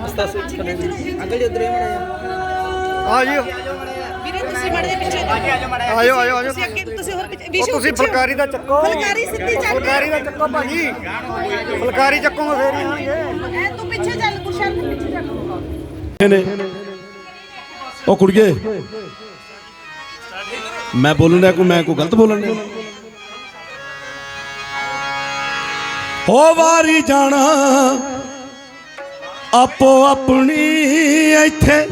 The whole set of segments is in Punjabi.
ਅੰਕਲ ਜੀ ਉਧਰ ਹੀ ਮੜਾ ਆ ਜੀ ਵੀਰੇ ਤੁਸੀਂ ਮੜੇ ਪਿੱਛੇ ਆਜੋ ਆਜੋ ਆਜੋ ਤੁਸੀਂ ਅੱਗੇ ਤੁਸੀਂ ਹੋਰ ਪਿੱਛੇ ਉਹ ਵਿਸ਼ੂ ਤੁਸੀਂ ਪਿੱਛੇ। ਫੁਲਕਾਰੀ ਦਾ ਚੱਕੋ। ਫੁਲਕਾਰੀ ਸਿੱਧੀ ਚੱਲ ਫੁਲਕਾਰੀ ਦਾ ਚੱਕੋ ਭਾਜੀ। ਫੁਲਕਾਰੀ ਚੱਕੋਗੇ ਫੇਰ ਹੀ। ਆਉਣਗੇ ਐ ਤੂੰ ਪਿੱਛੇ ਚੱਲ ਗੁਰਸ਼ਨ ਤੂੰ ਪਿੱਛੇ ਚੱਲ। ਨੇ ਉਹ ਕੁੜੀਏ ਮੈਂ ਬੋਲਣ ਡਿਆ ਕੋਈ ਮੈਂ ਕੋਈ ਗਲਤ ਬੋਲਣ ਡਿਆ? ਹੋ ਵਾਰੀ ਜਾਣਾ ਆਪੋ ਆਪਣੀ ਇੱਥੇ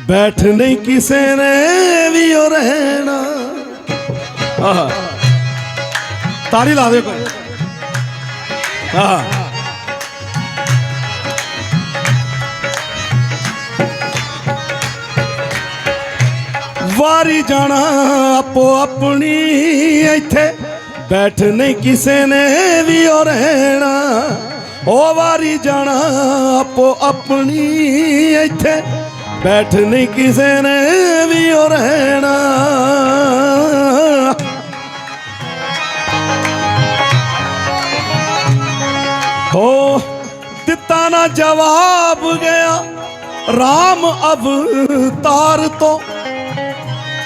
ਬੈਠ ਨਹੀਂ ਕਿਸੇ ਨੇ ਵੀ ਉਹ ਰਹਿਣਾ। ਆਹ। ਤਾੜੀ ਲਾ ਦੇ ਕੋਈ। ਆਹ। ਵਾਰੀ ਜਾਣਾ ਆਪੋ ਆਪਣੀ ਇੱਥੇ ਬੈਠ ਨਹੀਂ ਕਿਸੇ ਨੇ ਵੀ ਉਹ ਰਹਿਣਾ। ਉਹ ਵਾਰੀ ਜਾਣਾ ਆਪੋ ਆਪਣੀ ਇੱਥੇ। ਬੈਠ ਨਹੀਂ ਕਿਸੇ ਨੇ ਵੀ ਉਹ ਰਹਿਣਾ। ਹੋ, ਦਿੱਤਾ ਨਾ ਜਵਾਬ ਗਿਆ RAM ਅਵਤਾਰ ਤੋਂ।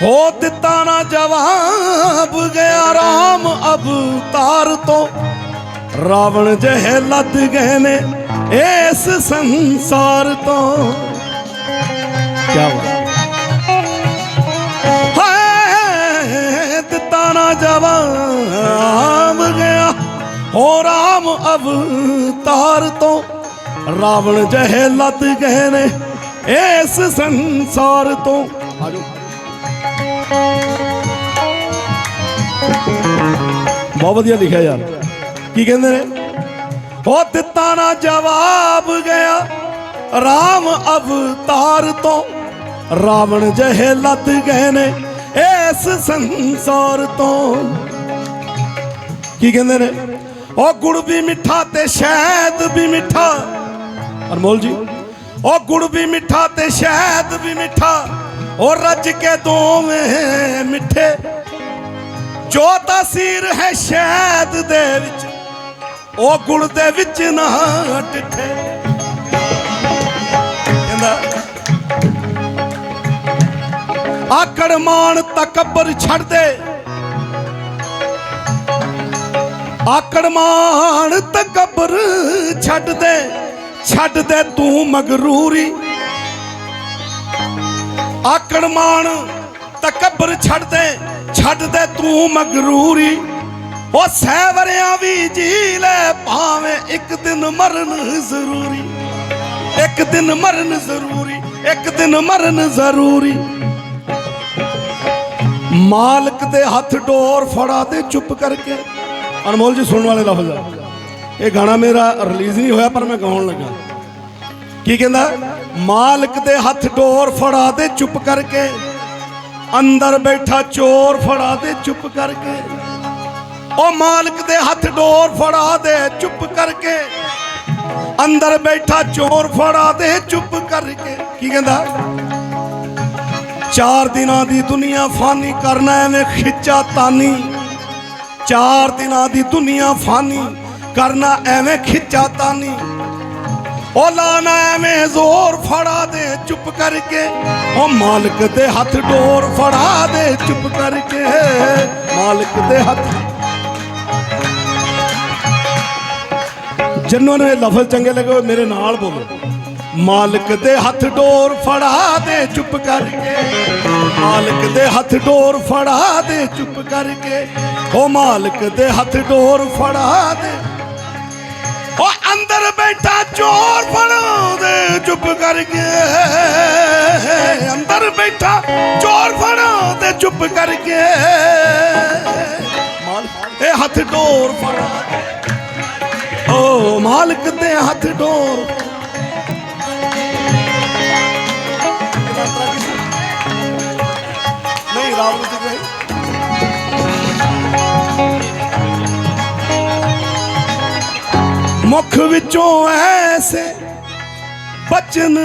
ਹੋ, ਦਿੱਤਾ ਨਾ ਜਵਾਬ ਗਿਆ RAM ਅਵਤਾਰ ਤੋਂ। ਰਾਵਣ ਜਿਹੇ ਲੱਦ ਗਏ ਨੇ ਇਸ ਸੰਸਾਰ ਤੋਂ। ਕੀ ਹਾਏ, ਦਿੱਤਾ ਨਾ ਜਵਾਬ ਗਿਆ। ਹੋ RAM ਅਵਤਾਰ ਤੋਂ ਰਾਵਣ ਜਿਹੇ ਲੱਦ ਗਏ ਨੇ ਇਸ ਸੰਸਾਰ ਤੋਂ। ਆਜੋ। ਬਹੁਤ ਵਧੀਆ ਲਿਖਿਆ ਯਾਰ। ਕੀ ਕਹਿੰਦੇ ਨੇ? ਉਹ ਦਿੱਤਾ ਨਾ ਜਵਾਬ ਗਿਆ RAM ਅਵਤਾਰ ਤੋਂ। ਰਾਵਣ ਜਿਹੇ ਲੱਦ ਗਏ ਨੇ ਇਸ ਸੰਸਾਰ ਤੋਂ। ਕੀ ਕਹਿੰਦੇ ਨੇ? ਉਹ ਗੁੜ ਵੀ ਮਿੱਠਾ ਤੇ ਸ਼ਹਿਦ ਵੀ ਮਿੱਠਾ। ਅਨਮੋਲ ਜੀ ਉਹ ਗੁੜ ਵੀ ਮਿੱਠਾ ਤੇ ਸ਼ਹਿਦ ਵੀ ਮਿੱਠਾ। ਉਹ ਰੱਜ ਕੇ ਦੋਵੇਂ ਮਿੱਠੇ। ਜੋ ਤਾਸੀਰ ਹੈ ਸ਼ਹਿਦ ਦੇ ਵਿੱਚ ਉਹ ਗੁੜ ਦੇ ਵਿੱਚ ਨਾ ਟਿੱਠੇ ਕਹਿੰਦਾ, ਆਕੜ ਮਾਨ ਤਕਬਰ ਛੱਡ ਦੇ। ਆਕੜ ਮਾਨ ਤਕਬਰ ਛੱਡ ਦੇ। ਛੱਡ ਦੇ ਤੂੰ ਮਗਰੂਰੀ। ਆਕੜ ਮਾਨ ਤਕਬਰ ਛੱਡ ਦੇ। ਛੱਡ ਦੇ ਤੂੰ ਮਗਰੂਰੀ। ਉਹ ਸਹਿਵਰਿਆਂ ਵੀ ਜੀ ਲੈ ਭਾਵੇਂ ਇੱਕ ਦਿਨ ਮਰਨ ਜ਼ਰੂਰੀ। ਇੱਕ ਦਿਨ ਮਰਨ ਜ਼ਰੂਰੀ, ਇੱਕ ਦਿਨ ਮਰਨ ਜ਼ਰੂਰੀ। ਮਾਲਕ ਦੇ ਹੱਥ ਡੋਰ ਫੜਾ ਦੇ ਚੁੱਪ ਕਰਕੇ। ਅਨਮੋਲ ਜੀ, ਸੁਣਨ ਵਾਲੇ ਲਫ਼ਜ਼ ਆ। ਇਹ ਗਾਣਾ ਮੇਰਾ ਰਿਲੀਜ਼ ਨਹੀਂ ਹੋਇਆ, ਪਰ ਮੈਂ ਗਾਉਣ ਲੱਗਾ। ਕੀ ਕਹਿੰਦਾ? ਮਾਲਕ ਦੇ ਹੱਥ ਡੋਰ ਫੜਾ ਦੇ ਚੁੱਪ ਕਰਕੇ। ਅੰਦਰ ਬੈਠਾ ਚੋਰ ਫੜਾ ਦੇ ਚੁੱਪ ਕਰਕੇ। ਉਹ ਮਾਲਕ ਦੇ ਹੱਥ ਡੋਰ ਫੜਾ ਦੇ, ਚੁੱਪ ਕਰਕੇ। ਅੰਦਰ ਬੈਠਾ ਚੋਰ ਫੜਾ ਦੇ, ਚੁੱਪ ਕਰਕੇ। ਕੀ ਕਹਿੰਦਾ? ਚਾਰ ਦਿਨਾਂ ਦੀ ਦੁਨੀਆ ਫਾਨੀ ਕਰਨਾ ਐਵੇਂ ਖਿੱਚਾ ਤਾਨੀ। ਚਾਰ ਦਿਨਾਂ ਦੀ ਦੁਨੀਆ ਫਾਨੀ ਕਰਨਾ ਐਵੇਂ ਖਿੱਚਾ ਤਾਨੀ। ਉਹ ਲਾਣਾ ਐਵੇਂ ਜ਼ੋਰ ਫੜਾ ਦੇ, ਚੁੱਪ ਕਰਕੇ। ਉਹ ਮਾਲਕ ਦੇ ਹੱਥ ਡੋਰ ਫੜਾ ਦੇ, ਚੁੱਪ ਕਰਕੇ। ਮਾਲਕ ਦੇ ਹੱਥ ਜਿਨ੍ਹਾਂ ਨੂੰ ਲਫ਼ਜ਼ ਚੰਗੇ ਲੱਗੇ ਉਹ ਮੇਰੇ ਨਾਲ ਬੋਲੋ। ਮਾਲਕ ਦੇ ਹੱਥ ਡੋਰ ਫੜਾ ਦੇ ਚੁੱਪ ਕਰਕੇ। ਮਾਲਕ ਦੇ ਹੱਥ ਡੋਰ ਫੜਾ ਦੇ ਚੁੱਪ ਕਰਕੇ। ਉਹ ਮਾਲਕ ਦੇ ਹੱਥ ਡੋਰ ਫੜਾ ਦੇ। ਉਹ ਅੰਦਰ ਬੈਠਾ ਚੋਰ ਫੜਾ ਦੇ ਚੁੱਪ ਕਰਕੇ। ਅੰਦਰ ਬੈਠਾ ਚੋਰ ਫੜਾ ਦੇ ਚੁੱਪ ਕਰਕੇ। ਮਾਲਕ, ਇਹ ਹੱਥ ਡੋਰ ਫੜਾ ਦੇ। ਓ ਮਾਲਕ ਦੇ ਹੱਥ ਡੋਰ। ਨਹੀਂ ਰਾਮ ਨੂੰ ਤੇ ਮੁਖ ਵਿੱਚੋਂ ਐਸੇ ਬਚਨ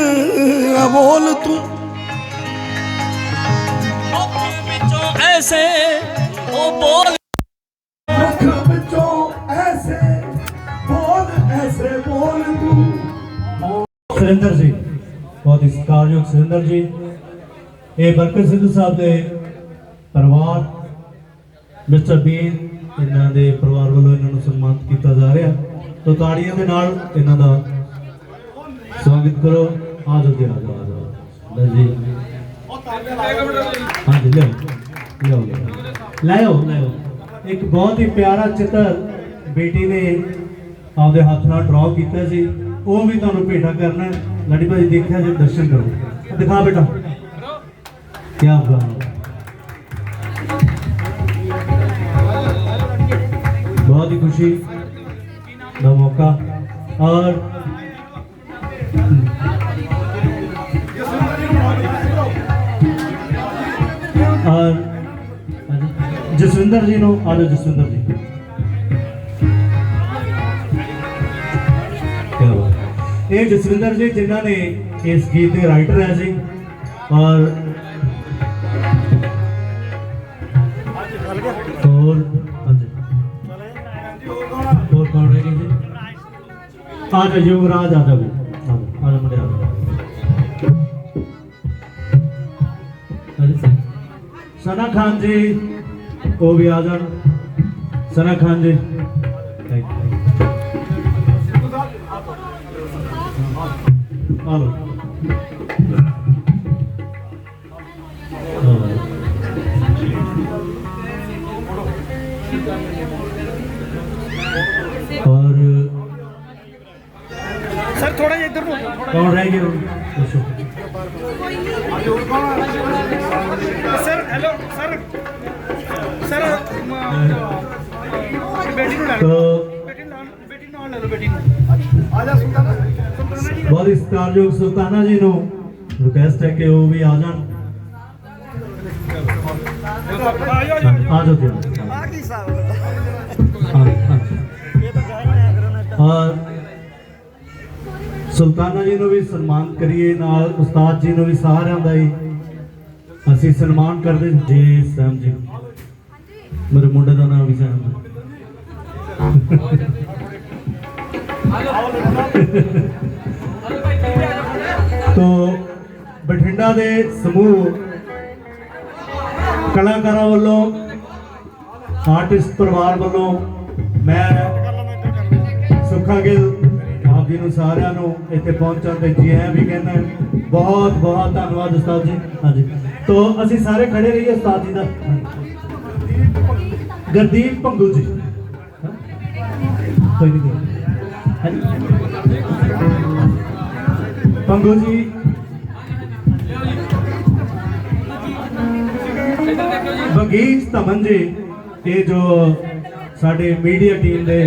ਬੋਲ ਤੂੰ। ਵਿੱਚੋਂ ਐਸੇ ਉਹ ਬੋਲ ਸੁਰਿੰਦਰ ਜੀ। ਬਹੁਤ ਹੀ ਸਤਿਕਾਰਯੋਗ ਸੁਰਿੰਦਰ ਜੀ। ਇਹ ਬਰਕਤ ਸਿੱਧੂ ਸਾਹਿਬ ਦੇ ਪਰਿਵਾਰ, ਮਿਸਟਰ ਬੀਨ ਇਹਨਾਂ ਦੇ ਪਰਿਵਾਰ ਵੱਲੋਂ ਇਹਨਾਂ ਨੂੰ ਸਨਮਾਨਿਤ ਕੀਤਾ ਜਾ ਰਿਹਾ। ਤੋ ਤਾੜੀਆਂ ਦੇ ਨਾਲ ਇਹਨਾਂ ਦਾ ਸਵਾਗਤ ਕਰੋ। ਆ ਜੀ, ਆ ਜਾਓ ਲੈ ਜੀ। ਹਾਂਜੀ ਲਿਓ ਲਿਓ ਲੈ ਆਓ। ਇੱਕ ਬਹੁਤ ਹੀ ਪਿਆਰਾ ਚਿੱਤਰ ਬੇਟੀ ਨੇ ਆਪਦੇ ਹੱਥ ਨਾਲ ਡਰਾਅ ਕੀਤਾ ਸੀ। ਉਹ ਵੀ ਤੁਹਾਨੂੰ ਭੇਟਾ ਕਰਨਾ ਹੈ। ਲਾਡੀ ਭਾਈ ਦੇਖਿਆ ਜੇ ਦਰਸ਼ਨ ਕਰੋ ਆਹ ਦਿਖਾ ਬੇਟਾ ਕੀ ਬਾਤ ਹੈ। बहुत ही खुशी का मौका और और जसविंदर जी नो आ जाओ जसविंदर जी ਇਹ ਜਸਵਿੰਦਰ ਜੀ ਜਿਨ੍ਹਾਂ ਨੇ ਇਸ ਗੀਤ ਦੇ ਰਾਈਟਰ ਹੈ ਜੀ। ਔਰ ਹੋਰ ਹਾਂਜੀ। ਹੋਰ ਕੌਣ ਰਹਿ ਗਏ ਜੀ? ਆ ਜਾ ਯੁਵਰਾਜ ਆ ਜਾ। ਵੀ ਆ ਜਾ, ਆ ਜਾ ਮੁੰਡੇ ਆ। ਜਾ ਹਾਂਜੀ। ਸਨਾ ਖਾਨ ਜੀ ਉਹ ਵੀ ਆ ਜਾਣ। Sana Khan ji. Thank you Al. और सर थोड़ा इधर कौन रह गए सर हेलो सर सर बेटी तो बेटी बेटी ना बेटी ना आजा सुनता ना ਬਹੁਤ ਹੀ ਸਤਿਕਾਰਯੋਗ ਸੁਲਤਾਨਾ ਜੀ ਨੂੰ ਰਿਕਵੈਸਟ ਹੈ ਕਿ ਉਹ ਵੀ ਆ ਜਾਣ। ਆ ਜਾਓ ਜੀ ਆ ਕੀ ਸਾਹਿਬ ਸੁਲਤਾਨਾ ਜੀ ਨੂੰ ਵੀ ਸਨਮਾਨ ਕਰੀਏ ਨਾਲ ਉਸਤਾਦ ਜੀ ਨੂੰ ਵੀ ਸਾਰਿਆਂ ਦਾ ਹੀ ਅਸੀਂ ਸਨਮਾਨ ਕਰਦੇ ਜੀ ਸੈਮ ਜੀ। ਮੇਰੇ ਮੁੰਡੇ ਦਾ ਨਾਮ ਵੀ ਸੈਮ ਹੈ। ਤੋ ਬਠਿੰਡਾ ਦੇ ਸਮੂਹ ਕਲਾਕਾਰਾਂ ਵੱਲੋਂ ਆਰਟਿਸਟ ਪਰਿਵਾਰ ਵੱਲੋਂ ਮੈਂ ਸੁੱਖਾ ਗਿੱਲ ਆਪ ਜੀ ਨੂੰ ਸਾਰਿਆਂ ਨੂੰ ਇੱਥੇ ਪਹੁੰਚਣ ਤੇ ਜੀ ਆਇਆਂ ਵੀ ਕਹਿੰਦਾ ਬਹੁਤ ਬਹੁਤ ਧੰਨਵਾਦ ਉਸਤਾਦ ਜੀ। ਹਾਂਜੀ। ਤੋ ਅਸੀਂ ਸਾਰੇ ਖੜੇ ਰਹੀਏ ਉਸਤਾਦ ਜੀ ਦਾ। ਗਰਦੀਪ ਪੰਗੂ ਜੀ। ਕੋਈ ਨਹੀਂ ਕੋਈ ਨਹੀਂ। ਹਾਂਜੀ। ਭੰਗੂ ਜੀ। ਬਗੀਚ ਧਮਨ ਜੀ, ਇਹ ਜੋ ਸਾਡੇ ਮੀਡੀਆ ਟੀਮ ਦੇ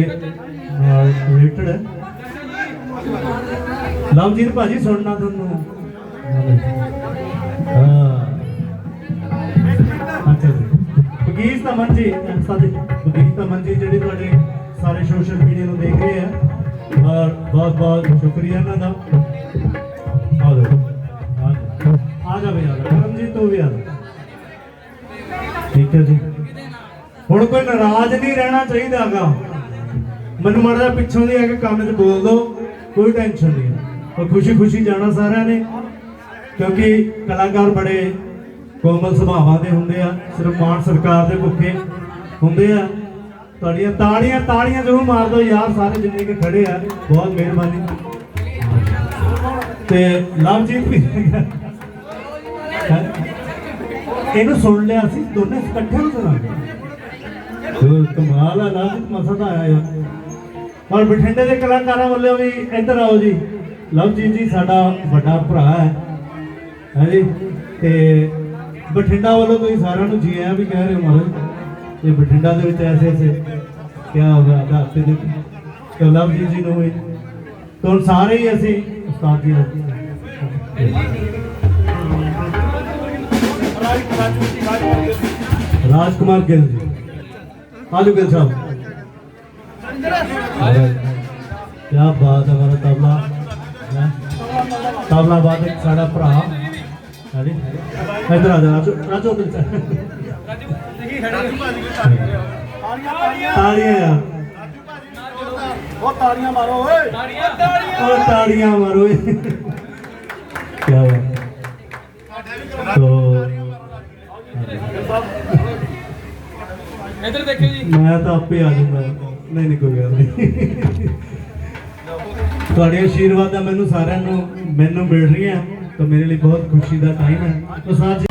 ਰਿਲੇਟਡ ਹੈ। ਲਵਜੀਤ ਭਾਜੀ, ਸੁਣਨਾ ਤੁਹਾਨੂੰ। ਹਾਂ। ਅੱਛਾ ਜੀ। ਬਗੀਚ ਧਮਨ ਜੀ, ਸਾਡੇ ਬਗੀਚ ਧਮਨ ਜੀ ਜਿਹੜੇ ਤੁਹਾਡੇ ਸਾਰੇ ਸੋਸ਼ਲ ਮੀਡੀਆ ਨੂੰ ਦੇਖ ਰਹੇ ਆ। ਔਰ ਬਹੁਤ ਬਹੁਤ ਸ਼ੁਕਰੀਆ ਇਹਨਾਂ ਦਾ। ਆ ਜਾਓ ਆ ਆ ਜਾ। ਕਰਮਜੀਤ, ਤੂੰ ਵੀ ਆ ਜਾ। ਠੀਕ ਹੈ ਜੀ। ਹੁਣ ਕੋਈ ਨਾਰਾਜ਼ ਨਹੀਂ ਰਹਿਣਾ ਚਾਹੀਦਾਗਾ ਮੈਨੂੰ ਮਾੜਾ ਪਿੱਛੋਂ ਦੀ ਆ ਕੇ ਕੰਨ 'ਚ ਬੋਲ ਦੋ ਕੋਈ ਟੈਨਸ਼ਨ ਨਹੀਂ। ਪਰ ਖੁਸ਼ੀ ਖੁਸ਼ੀ ਜਾਣਾ ਸਾਰਿਆਂ ਨੇ, ਕਿਉਂਕਿ ਕਲਾਕਾਰ ਬੜੇ ਕੋਮਲ ਸੁਭਾਵਾਂ ਦੇ ਹੁੰਦੇ ਆ, ਸਿਰਫ ਮਾਨ ਸਰਕਾਰ ਦੇ ਭੁੱਖੇ ਹੁੰਦੇ ਆ। ਤੁਹਾਡੀਆਂ ਤਾੜੀਆਂ ਤਾੜੀਆਂ ਜ਼ਰੂਰ ਮਾਰ ਦਿਓ, ਯਾਰ ਸਾਰੇ ਜਿੰਨੇ ਕਿ ਖੜੇ ਆ, ਬਹੁਤ ਮਿਹਰਬਾਨੀ। ਤੇ ਲਵਜੀਤ ਵੀ ਇਹਨੂੰ ਸੁਣ ਲਿਆ ਸੀ, ਦੋਨੇ ਇਕੱਠੇ ਨੂੰ ਸੁਣਾਂਗੇ ਕਮਾਲ ਆ ਨਾ ਮਸਾ ਤਾਂ ਆਇਆ ਯਾਰ। ਔਰ ਬਠਿੰਡੇ ਦੇ ਕਲਾਕਾਰਾਂ ਵੱਲੋਂ ਵੀ ਇੱਧਰ ਆਓ ਜੀ। ਲਵਜੀਤ ਜੀ ਸਾਡਾ ਵੱਡਾ ਭਰਾ ਹੈ। ਹੈ ਤੇ ਬਠਿੰਡਾ ਵੱਲੋਂ ਤੁਸੀਂ ਸਾਰਿਆਂ ਨੂੰ ਜੀ ਆਇਆਂ ਵੀ ਕਹਿ ਰਹੇ ਹੋ ਮਹਾਰਾਜ। ਤੇ ਬਠਿੰਡਾ ਦੇ ਵਿੱਚ ਐਸੇ ਐਸੇ ਕਿਆ ਹੋ ਗਿਆ ਦਾਤੇ ਦੇ ਤੇ ਲਵਜੀਤ ਜੀ ਨੂੰ ਵੀ? ਤੋਂ ਹੁਣ ਸਾਰੇ ਹੀ ਅਸੀਂ ਉਸਤਾਦ ਜੀ ਦਾ ਰਾਜਕੁਮਾਰ ਗਿੱਲ ਜੀ ਆਜੋ ਗਿੱਲ ਸਾਹਿਬ ਕੀ ਬਾਤ ਹੈ ਹਮਾਰਾ ਤਬਲਾ ਹੈਂ? ਤਬਲਾ ਵਾਦਕ ਸਾਡਾ ਭਰਾ ਹਾਂਜੀ ਇਧਰ ਆ ਜਾ ਰਾਜੋ ਰਾਜੋ ਮੈਂ ਤਾਂ ਆਪੇ ਆ ਜਾਊਂਗਾ। ਨਹੀਂ ਕੋਈ ਗੱਲ ਨਹੀਂ। ਤੁਹਾਡੇ ਆਸ਼ੀਰਵਾਦ ਆ ਮੈਨੂੰ ਸਾਰਿਆਂ ਨੂੰ ਮੈਨੂੰ ਮਿਲ ਰਹੀਆਂ। ਤਾਂ ਮੇਰੇ ਲਈ ਬਹੁਤ ਖੁਸ਼ੀ ਦਾ ਟਾਈਮ ਹੈ। ਤਾਂ ਸਾਥ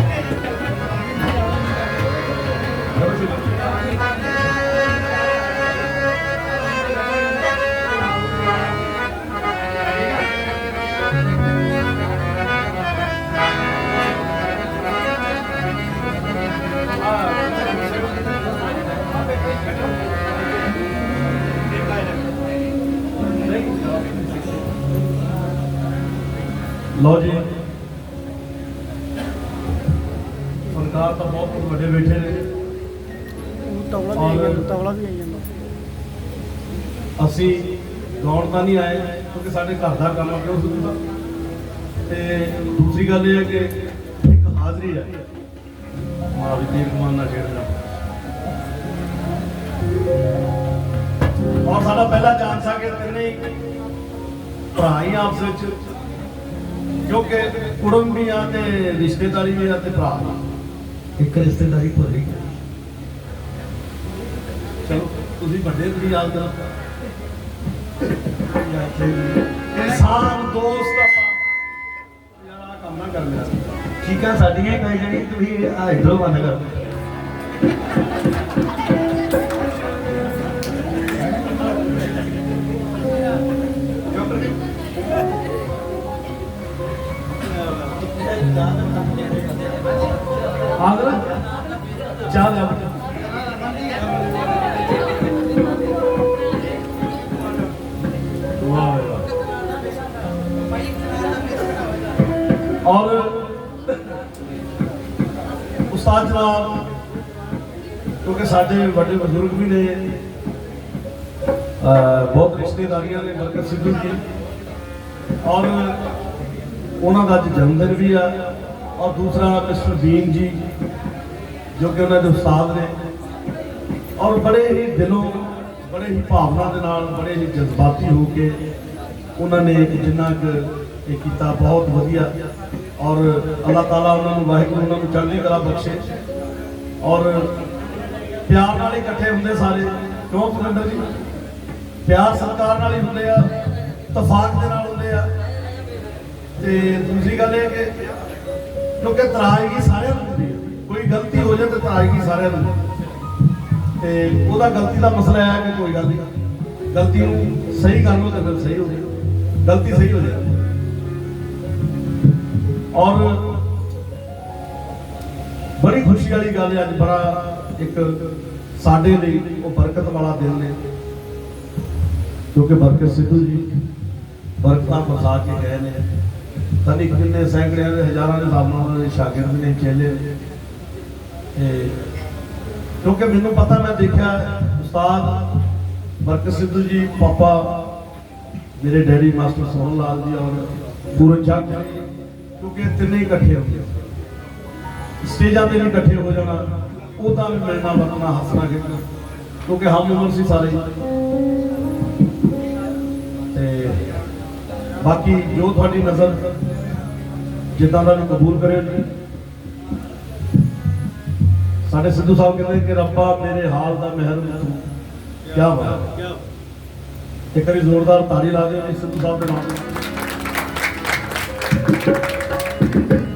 ਲਓ ਜੀ। ਸਰਕਾਰ ਤਾਂ ਬਹੁਤ ਵੱਡੇ ਬੈਠੇ ਨੇ। ਤਵਲਾ ਵੀ ਆਈ ਜਾਂਦਾ ਤਵਲਾ ਵੀ ਆਈ ਜਾਂਦਾ। ਅਸੀਂ ਗਾਉਣ ਤਾਂ ਨਹੀਂ ਆਏ ਕਿਉਂਕਿ ਸਾਡੇ ਘਰ ਦਾ ਕੰਮ ਆ ਕਿਉਂ ਸੁਣਦਾ ਤੇ ਦੂਸਰੀ ਗੱਲ ਇਹ ਹੈ ਕਿ ਇੱਕ ਹਾਜ਼ਰੀ ਹੈ ਮਾਂ ਵੀ ਤੀਰ ਕਮਾਨ ਨਾਲ ਖੇਡਦਾ। ਔਰ ਸਾਡਾ ਪਹਿਲਾ ਚਾਂਸ ਆ ਕਿ ਤਿੰਨੇ ਭਰਾ ਹੀ ਆਪਸ ਵਿੱਚ ਕਿਉਂਕਿ ਕੁੜਮ ਵੀ ਆ ਤੇ ਰਿਸ਼ਤੇਦਾਰੀ ਵੀ ਆ ਤੇ ਭਰਾ ਇੱਕ ਰਿਸ਼ਤੇਦਾਰੀ ਭੁੱਲ ਗਈ। ਚਲੋ ਤੁਸੀਂ ਵੱਡੇ ਤੁਸੀਂ ਯਾਦ ਕਰੋ। ਇਨਸਾਨ ਦੋਸਤ ਆਪਾਂ ਯਾਰ ਆਹ ਕੰਮ ਨਾ ਕਰ ਲਿਆ ਚੀਕਾਂ ਸਾਡੀਆਂ ਹੀ ਪੈ ਜਾਣੀ ਤੁਸੀਂ ਆ ਇਧਰੋਂ ਬੰਦ ਕਰੋ। ਉਸਤਾਦ ਜਨਾਬ, ਕਿਉਂਕਿ ਸਾਡੇ ਵੱਡੇ ਬਜ਼ੁਰਗ ਵੀ ਨੇ ਬਹੁਤ ਰਿਸ਼ਤੇਦਾਰੀਆਂ ਨੇ ਬਰਕਤ ਸਿੱਧੂ ਜੀ। ਔਰ ਉਹਨਾਂ ਦਾ ਅੱਜ ਜਨਮ ਦਿਨ ਵੀ ਆ। ਔਰ ਦੂਸਰਾ ਮਿਸਟਰ ਬੀਨ ਜੀ, ਜੋ ਕਿ ਉਹਨਾਂ ਦੇ ਉਸਤਾਦ ਨੇ। ਔਰ ਬੜੇ ਹੀ ਦਿਲੋਂ, ਬੜੇ ਹੀ ਭਾਵਨਾ ਦੇ ਨਾਲ, ਬੜੇ ਹੀ ਜਜ਼ਬਾਤੀ ਹੋ ਕੇ ਉਹਨਾਂ ਨੇ ਜਿੰਨਾ ਕੁ ਇਹ ਕੀਤਾ, ਬਹੁਤ ਵਧੀਆ। ਔਰ ਅੱਲਾਹ ਤਾਲਾ ਉਹਨਾਂ ਨੂੰ, ਵਾਹਿਗੁਰੂ ਉਹਨਾਂ ਨੂੰ ਚੜ੍ਹਦੀ ਕਲਾ ਬਖਸ਼ੇ। ਔਰ ਪਿਆਰ ਨਾਲ ਹੀ ਇਕੱਠੇ ਹੁੰਦੇ ਸਾਰੇ। ਕਿਉਂ ਸੁਰਿੰਦਰ ਜੀ? ਪਿਆਰ ਸਤਿਕਾਰ ਨਾਲ ਹੀ ਹੁੰਦੇ ਆ, ਤਫਾਕ ਦੇ ਨਾਲ ਹੁੰਦੇ ਆ। ਤੇ ਦੂਸਰੀ ਗੱਲ ਇਹ ਕਿ ਕਿਉਂਕਿ ਤਰਾਜ਼ਗੀ ਸਾਰਿਆਂ ਨੂੰ ਹੁੰਦੀ ਹੈ ਕੋਈ ਗਲਤੀ ਹੋ ਜਾਏ ਤਾਂ ਤਰਾਜ਼ਗੀ ਸਾਰਿਆਂ ਨੂੰ। ਹੁੰਦੀ ਤੇ ਉਹਦਾ ਗਲਤੀ ਦਾ ਮਸਲਾ ਹੈ ਕਿ ਕੋਈ ਗੱਲ ਨਹੀਂ। ਗਲਤੀ ਨੂੰ ਸਹੀ ਕਰ ਲਓ ਤਾਂ ਫਿਰ ਸਹੀ ਹੋ ਜਾਏ। ਗਲਤੀ ਸਹੀ ਹੋ ਜਾਏ। ਔਰ ਬੜੀ ਖੁਸ਼ੀ ਵਾਲੀ ਗੱਲ ਹੈ, ਅੱਜ ਬੜਾ ਇੱਕ ਸਾਡੇ ਲਈ ਉਹ ਬਰਕਤ ਵਾਲਾ ਦਿਨ ਨੇ। ਕਿਉਂਕਿ ਬਰਕਤ ਸਿੱਧੂ ਜੀ ਬਰਕਤਾਂ ਬਸਾ ਕੇ ਗਏ ਨੇ। ਤਾਂ ਕਿੰਨੇ ਸੈਂਕੜਿਆਂ ਦੇ, ਹਜ਼ਾਰਾਂ ਦੇ ਹਿਸਾਬ ਨਾਲ ਉਹਨਾਂ ਦੇ ਸ਼ਾਗਿਰਦ ਨੇ ਚੇਲੇ। ਨੇ ਤੇ ਕਿਉਂਕਿ ਮੈਨੂੰ ਪਤਾ, ਮੈਂ ਦੇਖਿਆ ਉਸਤਾਦ ਬਰਕਤ ਸਿੱਧੂ ਜੀ, ਪਾਪਾ, ਮੇਰੇ ਡੈਡੀ ਮਾਸਟਰ ਸੋਹਣ ਲਾਲ ਜੀ ਔਰ ਪੂਰਨ ਜੱਗ ਜੀ ਤਿੰਨੇ ਇਕੱਠੇ ਹੋ ਗਏ। ਸਟੇਜਾਂ ਤੇ ਵੀ ਇਕੱਠੇ ਹੋ ਜਾਣਾ ਉਹਦਾ ਵੀ ਮਿਲਣਾ ਵਰਤਣਾ ਹੱਸਣਾ, ਖੇਡਣਾ। ਕਿਉਂਕਿ ਹਮ ਉਮਰ ਸੀ ਸਾਰੇ। ਤੇ ਬਾਕੀ ਜੋ ਤੁਹਾਡੀ ਨਜ਼ਰ, ਜਿੱਦਾਂ ਦਾ ਵੀ ਕਬੂਲ ਕਰਿਓ ਜੀ। ਸਾਡੇ ਸਿੱਧੂ ਸਾਹਿਬ ਕਹਿੰਦੇ ਕਿ ਰੱਬਾ ਮੇਰੇ ਹਾਲ ਦਾ ਮਹਿਰ ਤੂੰ। ਕੀ ਬਾਤ ਇੱਕ ਵਾਰੀ ਜ਼ੋਰਦਾਰ ਤਾੜੀ ਲਾ ਦਿਓ ਜੀ ਸਿੱਧੂ ਸਾਹਿਬ ਦੇ ਨਾਮ ਤੇ Thank you.